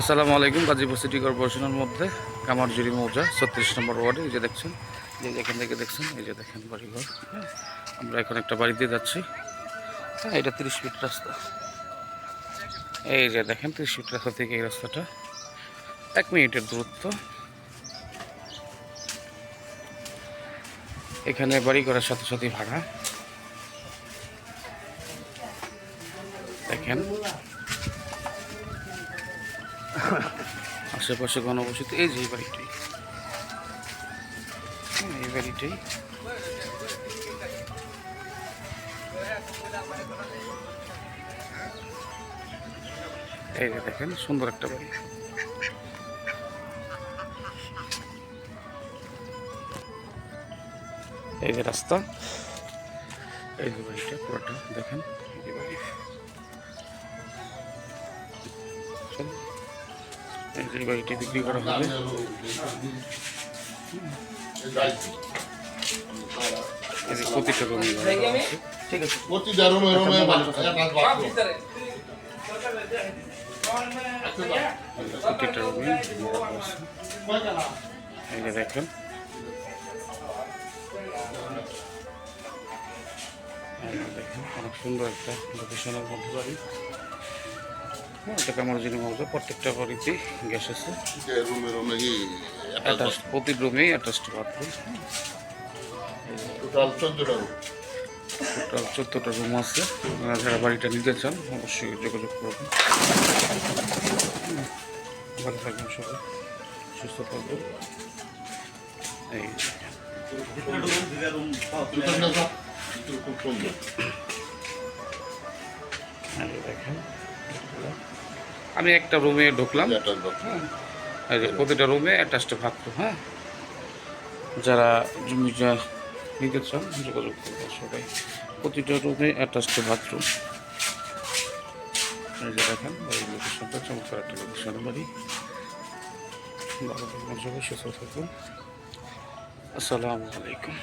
আসসালামু আলাইকুম, গাজীপুর সিটি কর্পোরেশনের মধ্যে কামারজুরি মৌজা, ছত্রিশ নম্বর ওয়ার্ডে, এই যে দেখছেন যে এখান থেকে দেখছেন, এই যে দেখেন বাড়িঘর। হ্যাঁ আমরা এখন একটা বাড়িতে যাচ্ছি। হ্যাঁ এটা তিরিশ ফিট রাস্তা। এই যে দেখেন, তিরিশ ফিট রাস্তা থেকে এই রাস্তাটা এক মিনিটের দূরত্ব। এখানে বাড়ি করার সাথে সাথে ভাড়া। দেখেন আশেপাশে ঘনবসতি এই যে এই বাড়িটাই হ্যাঁ, এই বাড়িটাই। এই দেখেন সুন্দর একটা বাড়ি। এই যে রাস্তা এই যে বাড়িটা পুরোটা দেখেন এই বাড়ি। এই বিক্রি করা হবে। প্রতিটা রুমে ঠিক আছে প্রতিটা রুমে রুমে প্রতিটা রুমে দেখেন। অনেক সুন্দর একটা লোকেশনের মধ্যে বাড়ি। এটা যিনি মধ্যে প্রত্যেকটা বাড়িতে গ্যাস আছে। রুমে রুমে অ্যাটাচ প্রতি রুমেই অ্যাটাচড বাথরুম টোটাল চোদ্দটা রুম। টোটাল চোদ্দোটা রুম আছে। আপনারা যারা বাড়িটা নিতে চান অবশ্যই যোগাযোগ করবেন ভালো থাকবেন সবাই। সুস্থ থাকবেন। এই। সুন্দর দেখেন। আমি একটা রুমে ঢুকলাম। অ্যাটাচ বাথরুম এই যে প্রতিটা রুমে অ্যাটাচড বাথরুম হ্যাঁ। যারা জমি যা নিতে চান যোগাযোগ করবেন সবাই। প্রতিটা রুমে অ্যাটাচড বাথরুম এই যে দেখেন এই লোকেশনটা চমৎকার একটা লোকেশনের বাড়ি। ভালো থাকবেন সবাই সুস্থ থাকবেন আসসালামু আলাইকুম।